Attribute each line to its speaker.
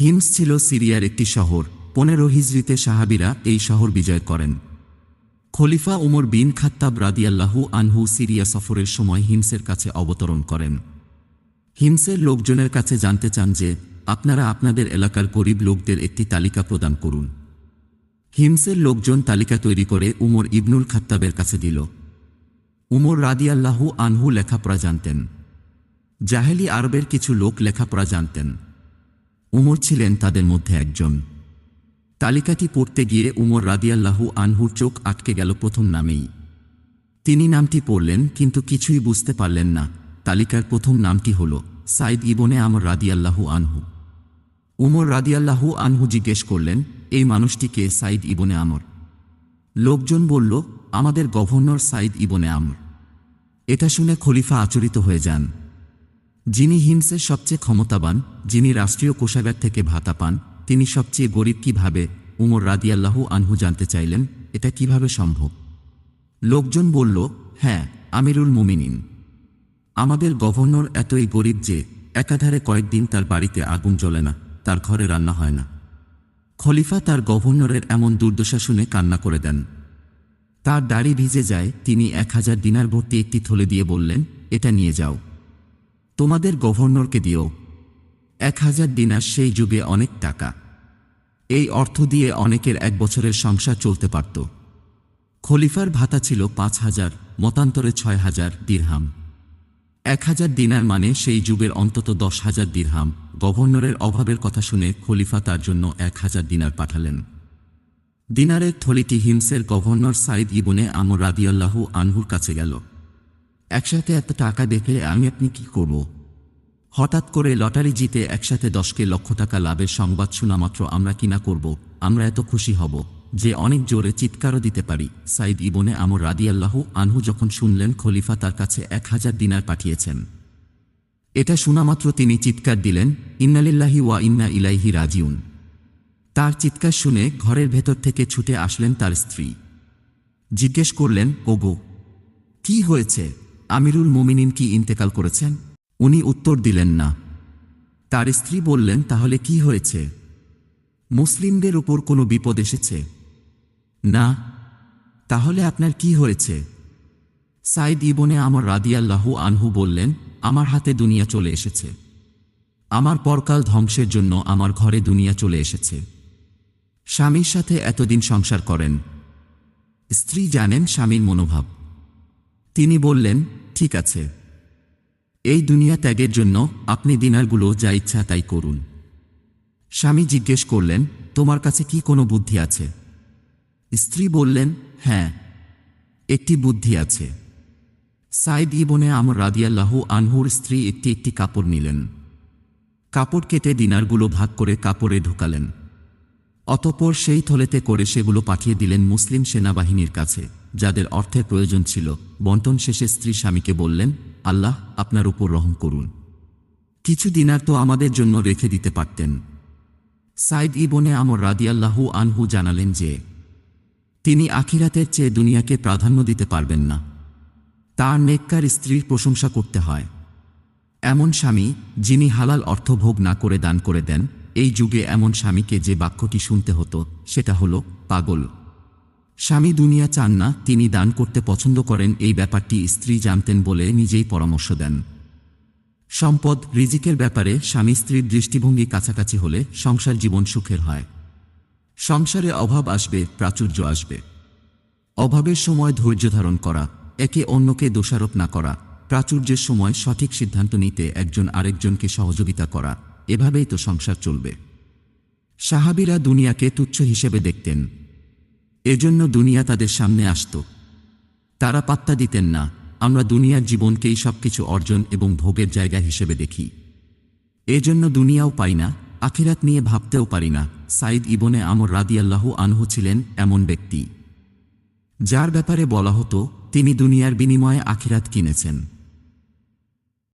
Speaker 1: Hymns ছিল সিরিয়ার একটি শহর। পনেরো হিজরিতে সাহাবিরা এই শহর বিজয় করেন। খলিফা উমর বিন খাত্তাব রাদিয়াল্লাহু আনহু সিরিয়া সফরের সময় হিমসের কাছে অবতরণ করেন। হিমসের লোকজনের কাছে জানতে চান যে, আপনারা আপনাদের এলাকার গরিব লোকদের একটি তালিকা প্রদান করুন। হিমসের লোকজন তালিকা তৈরি করে উমর ইবনুল খাত্তাবের কাছে দিল। উমর রাদিয়াল্লাহু আনহু লেখাপড়া জানতেন। জাহেলি আরবের কিছু লোক লেখাপড়া জানতেন। উমর ছিলেন তাদের মধ্যে একজন। তালিকাটি পড়তে গিয়ে উমর রাদিয়াল্লাহু আনহুর চোখ আটকে গেল প্রথম নামেই। তিনি নামটি পড়লেন, কিন্তু কিছুই বুঝতে পারলেন না। তালিকার প্রথম নামটি হল সাইদ ইবনে আমর রাদিয়াল্লাহু আনহু। উমর রাদিয়াল্লাহু আনহু জিজ্ঞেস করলেন, এই মানুষটিকে সাইদ ইবনে আমর? লোকজন বলল, আমাদের গভর্নর সাইদ ইবনে আমর। এটা শুনে খলিফা আচরিত হয়ে যান। যিনি হিমসের সবচেয়ে ক্ষমতাবান, যিনি রাষ্ট্রীয় কোষাগার থেকে ভাতা পান, তিনি সবচেয়ে গরিব কীভাবে? উমর রাদিয়াল্লাহু আনহু জানতে চাইলেন, এটা কীভাবে সম্ভব? লোকজন বলল হ্যাঁ আমিরুল মুমিনিন। আমাদের গভর্নর এতই গরিব যে, একাধারে কয়েকদিন তার বাড়িতে আগুন জ্বলে না, তার ঘরে রান্না হয় না। খলিফা তার গভর্নরের এমন দুর্দশা শুনে কান্না করে দেন। তার দাড়ি ভিজে যায়, তিনি এক হাজার দিনার ভর্তি একটি থলে দিয়ে বললেন, এটা নিয়ে যাও। তোমাদের গভর্নরকে দিও। এক হাজার দিনার সেই যুগে অনেক টাকা। এই অর্থ দিয়ে অনেকের এক বছরের সংসার চলতে পারত। খলিফার ভাতা ছিল পাঁচ হাজার, মতান্তরে ছয় হাজার দিরহাম। এক হাজার দিনার মানে সেই যুগের অন্তত দশ হাজার দিরহাম। গভর্নরের অভাবের কথা শুনে খলিফা তার জন্য এক হাজার দিনার পাঠালেন। দিনারের থলিটি হিমসের গভর্নর সাইদ ইবনে আমর রাদিয়াল্লাহু আনহুর কাছে গেল। একসাথে এত টাকা দেখে আমি আপনি কি করব? হঠাৎ করে লটারি জিতে একসাথে দশকে লক্ষ টাকা লাভের সংবাদ শোনা মাত্র আমরা কিনা করব? আমরা এত খুশি হব যে অনেক জোরে চিৎকারও দিতে পারি। সাইদ ইবনে আমর রাদি রাদিয়াল্লাহু আনহু যখন শুনলেন, খলিফা তার কাছে এক হাজার দিনার পাঠিয়েছেন। এটা শোনামাত্র তিনি চিৎকার দিলেন, ইন্নালিল্লাহি ওয়া ইন্না ইলাইহি রাজিউন। তার চিৎকার শুনে ঘরের ভেতর থেকে ছুটে আসলেন তার স্ত্রী। জিজ্ঞেস করলেন, ওগো, কি হয়েছে? আমিরুল মুমিনিন কি ইন্তেকাল করেছেন? উনি উত্তর দিলেন না। তার স্ত্রী বললেন, তাহলে কি হয়েছে? মুসলিমদের উপর কোনো বিপদ এসেছে? না। তাহলে আপনার কি হয়েছে? সাইদ ইবনে আমার রাদিয়াল্লাহু আনহু বললেন, আমার হাতে দুনিয়া চলে এসেছে। আমার পরকাল ধ্বংসের জন্য আমার ঘরে দুনিয়া চলে এসেছে। স্বামীর সাথে এতদিন সংসার করেন। স্ত্রী জানেন স্বামীর মনোভাব। তিনি বললেন, ঠিক আছে। এই দুনিয়া ত্যাগের জন্য আপনি দিনারগুলো যা ইচ্ছা তাই করুন। স্বামী জিজ্ঞেস করলেন, তোমার কাছে কি কোনো বুদ্ধি আছে? স্ত্রী বললেন হ্যাঁ একটি বুদ্ধি আছে। সাইদ ইবনে আমর রাদিয়াল্লাহু আনহুর স্ত্রী একটি একটি কাপড় নিলেন। কাপড় কেটে দিনারগুলো ভাগ করে কাপড়ে ঢোকালেন। অতপর সেই থলেতে করে সেগুলো পাঠিয়ে দিলেন মুসলিম সেনাবাহিনীর কাছে। যাদের অর্থের প্রয়োজন ছিল। বন্টন শেষে স্ত্রী স্বামীকে বললেন, আল্লাহ আপনার উপর রহম করুন। কিছু দিনার তো আমাদের জন্য রেখে দিতে পারতেন। সাইদ ইবনে আমর রাদিয়াল্লাহু আনহু জানালেন যে, তিনি আখিরাতের চেয়ে দুনিয়াকে প্রাধান্য দিতে পারবেন না। তার নেককার স্ত্রীর প্রশংসা করতে হয়। এমন স্বামী যিনি হালাল অর্থ ভোগ না করে দান করে দেন, এই যুগে এমন স্বামীকে যে বাক্যটি শুনতে হতো, সেটা হলো পাগল। স্বামী দুনিয়া চান না, তিনি দান করতে পছন্দ করেন, এই ব্যাপারটি স্ত্রী জানতেন বলে নিজেই পরামর্শ দেন। সম্পদ রিজিকের ব্যাপারে স্বামী স্ত্রীর দৃষ্টিভঙ্গি কাছাকাছি হলে সংসার জীবন সুখের হয়। সংসারে অভাব আসবে, প্রাচুর্য আসবে। অভাবের সময় ধৈর্য ধারণ করা, একে অন্যকে দোষারোপ না করা, প্রাচুর্যের সময় সঠিক সিদ্ধান্ত নিতে একজন আরেকজনকে সহযোগিতা করা, এভাবেই তো সংসার চলবে। সাহাবিরা দুনিয়াকে তুচ্ছ হিসেবে দেখতেন। এজন্য দুনিয়া তাদের সামনে আসত। তারা পাত্তা দিতেন না, আমরা দুনিয়ার জীবনকেই সবকিছু অর্জন এবং ভোগের জায়গা হিসেবে দেখি। এজন্য দুনিয়াও পাই না, আখিরাত নিয়ে ভাবতেও পারি না সাইদ ইবনে আমর রাদিয়াল্লাহু আনহু ছিলেন এমন ব্যক্তি। যার ব্যাপারে বলা হতো, তিনি দুনিয়ার বিনিময়ে আখিরাত কিনেছেন।